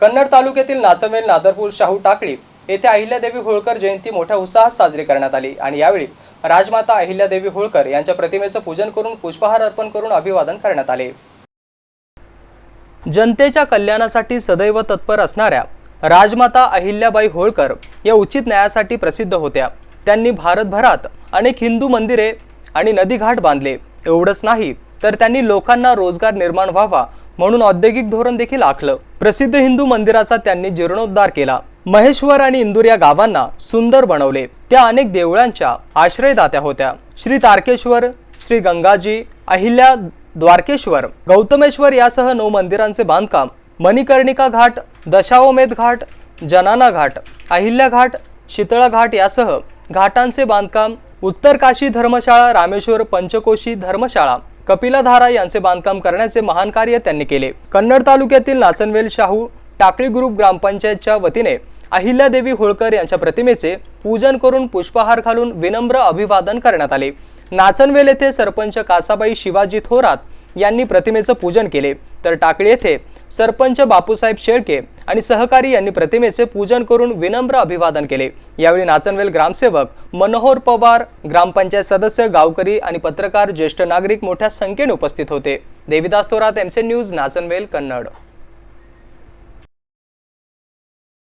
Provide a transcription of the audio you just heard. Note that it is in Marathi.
कन्नड तालुक्यातील नाचमेल नादरपूर शाहू टाकळी येथे अहिल्यादेवी होळकर जयंती मोठ्या उत्साहात साजरी करण्यात आली. आणि यावेळी राजमाता अहिल्यादेवी होळकर यांच्या प्रतिमेचं पूजन करून पुष्पहार अर्पण करून अभिवादन करण्यात आले. जनतेच्या कल्याणासाठी सदैव तत्पर असणाऱ्या राजमाता अहिल्याबाई होळकर या उचित न्यायासाठी प्रसिद्ध होत्या. त्यांनी भारतभरात अनेक हिंदू मंदिरे आणि नदीघाट बांधले. एवढंच नाही तर त्यांनी लोकांना रोजगार निर्माण व्हावा म्हणून औद्योगिक धोरण देखील आखलं. प्रसिद्ध हिंदू मंदिराचा त्यांनी जीर्णोद्धार केला. महेश्वर आणि इंदूर या गावांना सुंदर बनवले. त्या अनेक देवळांच्या आश्रयदात्या होत्या. श्री तारकेश्वर श्री गंगाजी अहिल्या द्वारकेश्वर गौतमेश्वर यासह नऊ मंदिरांचे बांधकाम मणिकर्णिका घाट दशावमेध घाट जनाना घाट अहिल्या घाट शीतळा घाट यासह घाटांचे बांधकाम उत्तर काशी धर्मशाळा रामेश्वर पंचकोशी धर्मशाळा कपिलाधारा यांचे बांधकाम करण्याचे महान कार्य त्यांनी केले. कन्नड तालुक्यातील नाचनवेल शाहू टाकळी ग्रुप ग्रामपंचायतच्या वतीने अहिल्यादेवी होळकर यांच्या प्रतिमेचे पूजन करून पुष्पहार घालून विनम्र अभिवादन करण्यात आले. नाचनवेल येथे सरपंच कासाबाई शिवाजी थोरात यांनी प्रतिमेचं पूजन केले. तर टाकळी येथे सरपंच बापूसाहेब शेळके आणि सहकारी यांनी प्रतिमेचे पूजन करून विनम्र अभिवादन केले. यावेळी नाचनवेल ग्रामसेवक मनोहर पवार ग्रामपंचायत सदस्य गावकरी आणि पत्रकार ज्येष्ठ नागरिक मोठ्या संख्येने उपस्थित होते. Devidas Thorat MC news Nachanvel Kannad.